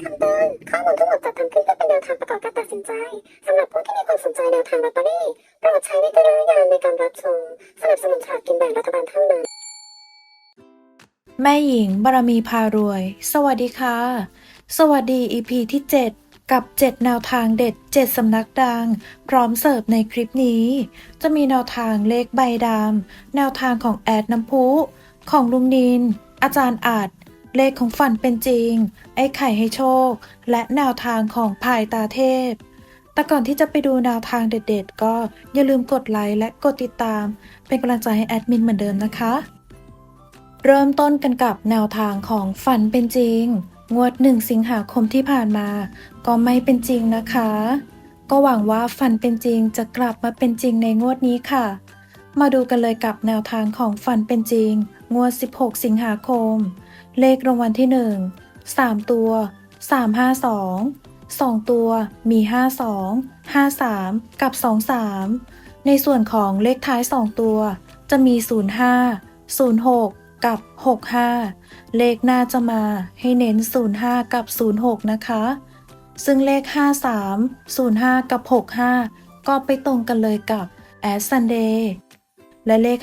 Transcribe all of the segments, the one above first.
คำเตือนข้อมูลทั้งหมดจัดทำขึ้นเพื่อเป็นแนวทางประกอบการตัดสินใจสำหรับผู้ที่มีความสนใจแนวทางลอตเตอรี่โปรดใช้วิจารณญาณในการรับชมสนับสนุนฉลากกินแบ่งรัฐบาลเท่านั้น แม่หญิงบารมีพารวย สวัสดีค่ะ สวัสดี EP ที่ 7 กับ 7 แนวทางเด็ด 7 สำนักดัง พร้อมเสิร์ฟในคลิปนี้ จะมีแนวทางเลขใบดำแนวทางของแอดน้ำพุของลุงนิน อาจารย์อาจ เลขของฝันเป็นจริง ไอ้ไข่ให้โชค และแนวทางของพายตาเทพ แต่ก่อนที่จะไปดูแนวทางเด็ดๆ ก็อย่าลืมกดไลค์และกดติดตาม เป็นกำลังใจให้แอดมินเหมือนเดิมนะคะ เริ่มต้นกันกับแนวทางของฝันเป็นจริง งวดหนึ่งสิงหาคมที่ผ่านมา ก็ไม่เป็นจริงนะคะ ก็หวังว่าฝันเป็นจริงจะกลับมาเป็นจริงในงวดนี้ค่ะ มาดูกันเลยกับแนวทางของฝันเป็นจริง งวด 16 สิงหาคม เลขรางวัลที่1 3ตัว352 2ตัวมี52 53กับ23ในส่วนของเลขท้าย2ตัว จะมี05 06กับ 65 เลขหน้าจะมาให้เน้น 05 กับ 06 นะคะ ซึ่งเลข 53 05 กับ 65 ก็ไปตรงกันเลยกับ a d Sunday และเลข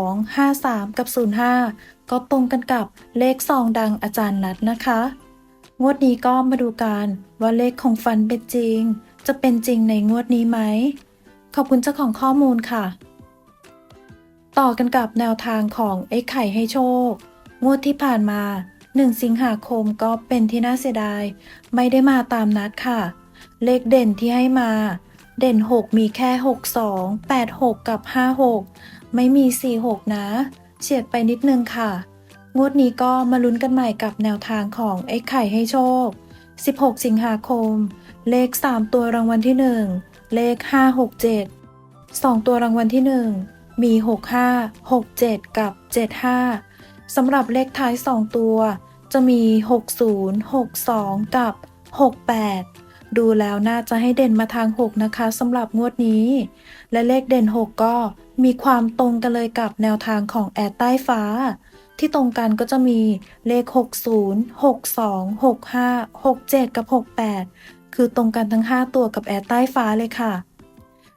52 53 กับ 05 ก็ตรงกันกับเลขซองดังอาจารย์นัดนะคะ งวดนี้ก็มาดูกันว่าเลขของฟันเป็นจริง จะเป็นจริงในงวดนี้ไหม ขอบคุณเจ้าของข้อมูลค่ะ ต่อกันกับแนวทางของไอ้ไข่ให้โชค งวดที่ผ่านมา1สิงหาคมก็เป็นที่น่าเสียดาย ไม่ได้มาตามนัดค่ะ เลขเด่นที่ให้มา เด่น 6 มีแค่ 6 2 8 6 กับ 5 6 ไม่มี 4 6 นะ เฉียดไปนิดนึงค่ะ งวดนี้ก็มาลุ้นกันใหม่กับแนวทางของไอ้ไข่ให้โชค 16 สิงหาคม เลข 3 ตัวรางวัลที่ 1 เลข 5 6 7 2 ตัวรางวัลที่ 1 มี 65 67 กับ 75 สำหรับเลขท้าย 2 ตัว จะมี 60 62 กับ 68ดูแล้วน่าจะให้เด่นมาทาง 6 นะคะสำหรับงวดนี้ และเลขเด่น 6 ก็ มีความตรงกันเลยกับแนวทางของแอดใต้ฟ้า ที่ตรงกันก็จะมีเลข 60 62 65 67 กับ 68 คือตรงกันทั้ง 5 ตัวกับแอดใต้ฟ้าเลยค่ะ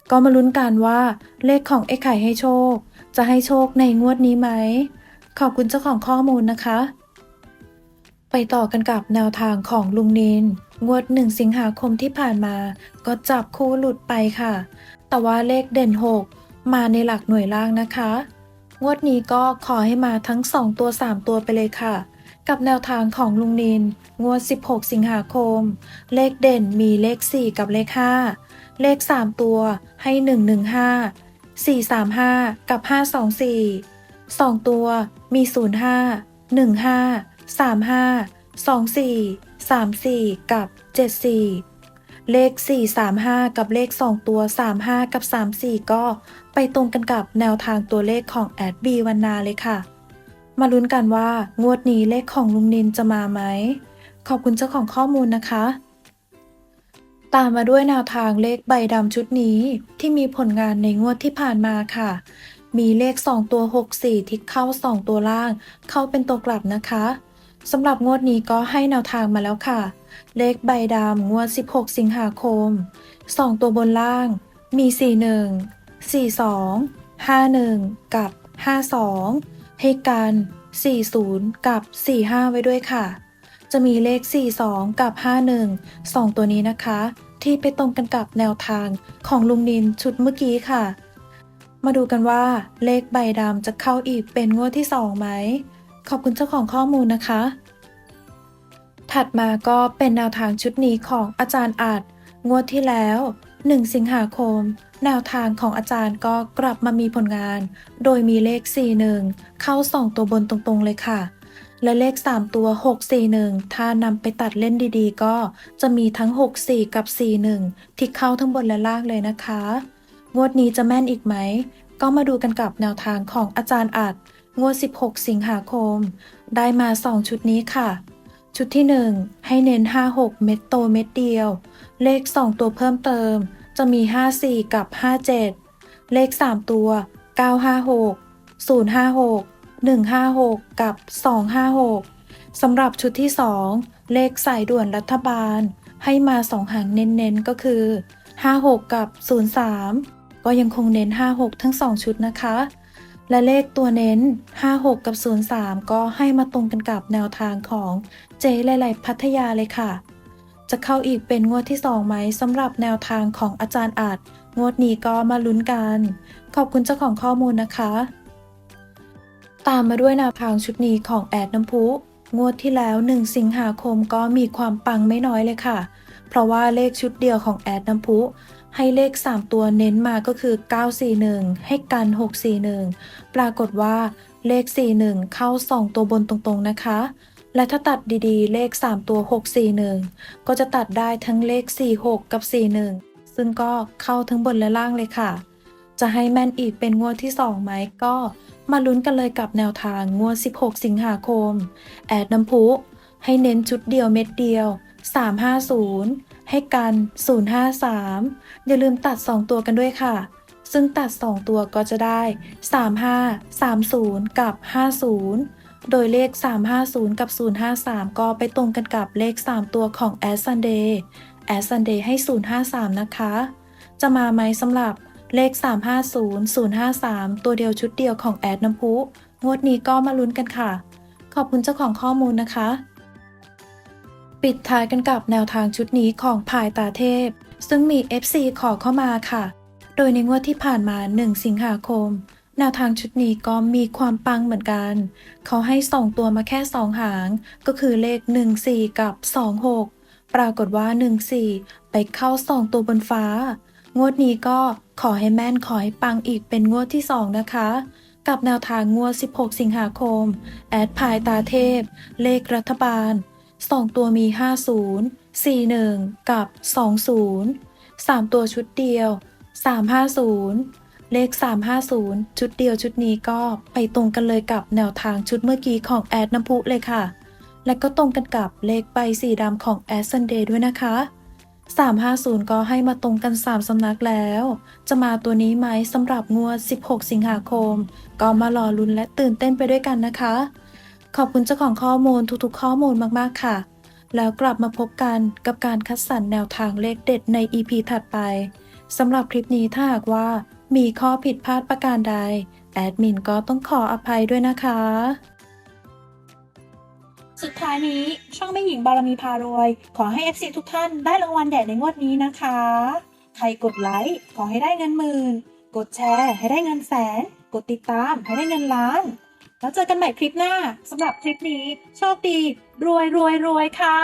ก็มาลุ้นกันว่าเลขของไอ้ไข่ให้โชค จะให้โชคในงวดนี้ไหม ขอบคุณเจ้าของข้อมูลนะคะ ไปต่อกันกับแนวทางของลุงนิน งวด 1 สิงหาคมที่ผ่านมา ก็จับคู่หลุดไปค่ะ แต่ว่าเลขเด่น 6 มาในหลักหน่วยล่างนะคะ งวดนี้ก็ขอให้มาทั้ง 2 ตัว 3 ตัวไปเลยค่ะ กับแนวทางของลุงนิน งวด 16 สิงหาคม เลขเด่นมีเลข 4 กับเลข 5 เลข 3 ตัวให้ 115 435 กับ 524 2 ตัวมี 05 15 35 24 34 กับ 74 เลข 435 กับเลข 2 ตัว 35 กับ 34 ก็ไปตรงกันกับแนวทางตัวเลขของแอดบีวันนาเลยค่ะ มาลุ้นกันว่างวดนี้เลขของลุงนินจะมาไหม ขอบคุณเจ้าของข้อมูลนะคะ ตามมาด้วยแนวทางเลขใบดำชุดนี้ที่มีผลงานในงวดที่ผ่านมาค่ะ มีเลข 2 ตัว 64 ที่เข้า 2 ตัวล่าง เข้าเป็นตัวกลับนะคะ สำหรับงวดนี้ก็ให้แนวทางมาแล้วค่ะ เลขใบดำงวด 16 สิงหาคม 2 ตัวบนล่าง มี 41 42 51 กับ 52 ให้กัน 40 กับ 45 ไว้ด้วยค่ะ จะมีเลข 42 กับ 51 2 ตัวนี้นะคะ ที่ไปตรงกันกับแนวทางของลุงนินชุดเมื่อกี้ค่ะ มาดูกันว่าเลขใบดำจะเข้าอีกเป็นงวดที่ 2 ไหม ขอบคุณเจ้าของข้อมูลนะคะ ถัดมาก็เป็นแนวทางชุดนี้ของอาจารย์อาจงวดที่แล้ว 1 สิงหาคม แนวทางของอาจารย์ก็กลับมามีผลงาน โดยมีเลข 41 เข้า 2 ตัวบนตรงๆเลยค่ะ และเลข 3 ตัว 641 ถ้านำไปตัดเล่นดีๆ ก็จะมีทั้ง 64 กับ 41 ที่เข้าทั้งบนและล่างเลยนะคะ งวดนี้จะแม่นอีกไหม ก็มาดูกันกับแนวทางของอาจารย์อัด งวด 16 สิงหาคม ได้มา 2 ชุดนี้ค่ะ ชุดที่ 1 ให้เน้น 56 เม็ดโตเม็ดเดียว เลข 2 ตัวเพิ่มเติม จะมี 54 กับ 57 เลข 3 ตัว 956 056 156 กับ 256 สำหรับชุดที่ 2 เลขสายด่วนรัฐบาล ให้มา 2 หางเน้นๆ ก็คือ 56 กับ 03 ก็ยังคงเน้น 56 ทั้ง 2 ชุดนะคะ และเลขตัวเน้น 56 กับ 03 ก็ให้มาตรงกันกับแนวทางของเจ๊หลายๆพัทยาเลยค่ะ จะเข้าอีกเป็นงวดที่2ไหมสำหรับแนวทางของอาจารย์อาจ งวดนี้ก็มาลุ้นกัน ขอบคุณเจ้าของข้อมูลนะคะ ตามมาด้วยแนวทางชุดนี้ของแอดน้ำพุ งวดที่แล้ว 1 สิงหาคมก็มีความปังไม่น้อยเลยค่ะ เพราะว่าเลขชุดเดียวของแอดน้ำพุ ให้เลข 3 ตัวเน้นมาก็คือ 941 ให้กัน 641 ปรากฏว่าเลข 41 เข้า 2 ตัวบนตรงๆ นะคะและถ้าตัดดีๆ เลข 3 ตัว 641 ก็จะตัดได้ทั้งเลข 46 กับ 41 ซึ่งก็เข้าทั้งบนและล่างเลยค่ะ จะให้แม่นอีกเป็นงวดที่ 2 ไหมก็มาลุ้นกันเลยกับแนวทางงวด 16 สิงหาคม แอดน้ำพุ ให้เน้นชุดเดียวเม็ดเดียว 350 ให้กัน 053 อย่าลืมตัด 2 ตัวกันด้วยค่ะ ซึ่งตัด 2 ตัวก็จะได้ 35 30 กับ 50 โดยเลข 350 กับ 053 ก็ไปตรงกันกับเลข 3 ตัวของแอดซันเดย์แอดซันเดย์ให้ 053 นะคะ จะมาไหมสำหรับเลข 350 053 ตัวเดียวชุดเดียวของแอดน้ำพุ งวดนี้ก็มาลุ้นกันค่ะ ขอบคุณเจ้าของข้อมูลนะคะ ปิดท้ายกันกับแนวทางชุดนี้ของพายตาเทพ ซึ่งมี FC ขอเข้ามาค่ะ โดยในงวดที่ผ่านมา 1 สิงหาคม แนวทางชุดนี้ก็มีความปังเหมือนกัน เขาให้2ตัวมาแค่2หาง ก็คือเลข 14 กับ 26 ปรากฏว่า 14 ไปเข้า2ตัวบนฟ้า งวดนี้ก็ขอให้แม่นขอให้ปังอีกเป็นงวดที่2นะคะกับแนวทางงวด 16 สิงหาคม แอดพายตาเทพ เลขรัฐบาล 2 ตัวมี 50 41 กับ 20 3 ตัวชุดเดียว 350 เลข 350 ชุดเดียวชุดนี้ก็ไปตรงกันเลยกับแนวทางชุดเมื่อกี้ของแอดน้ำพุเลยค่ะ และก็ตรงกันกับเลขใบสีดำของแอดซันเดย์ด้วยนะคะ 350 ก็ให้มาตรงกัน 3สำนักแล้ว จะมาตัวนี้ไหมสำหรับงวด 16 สิงหาคม ก็มารอลุ้นและตื่นเต้นไปด้วยกันนะคะ ขอบคุณเจ้าของข้อมูลทุกๆ ข้อมูลมากๆค่ะ แล้วกลับมาพบกันกับการคัดสรรแนวทางเลขเด็ดใน EP ถัดไปสำหรับคลิปนี้ถ้าหากว่ามีข้อผิดพลาดประการใด แอดมินก็ต้องขออภัยด้วยนะคะ สุดท้ายนี้ช่องแม่หญิงบารมีพารวย ขอให้ FC ทุกท่านได้รางวัลใหญ่ในงวดนี้นะคะ ใครกดไลค์ขอให้ได้เงินหมื่น กดแชร์ให้ได้เงินแสน กดติดตามให้ได้เงินล้าน แล้วเจอกันใหม่คลิปหน้าสำหรับคลิปนี้ โชคดี รวยรวยรวยค่ะ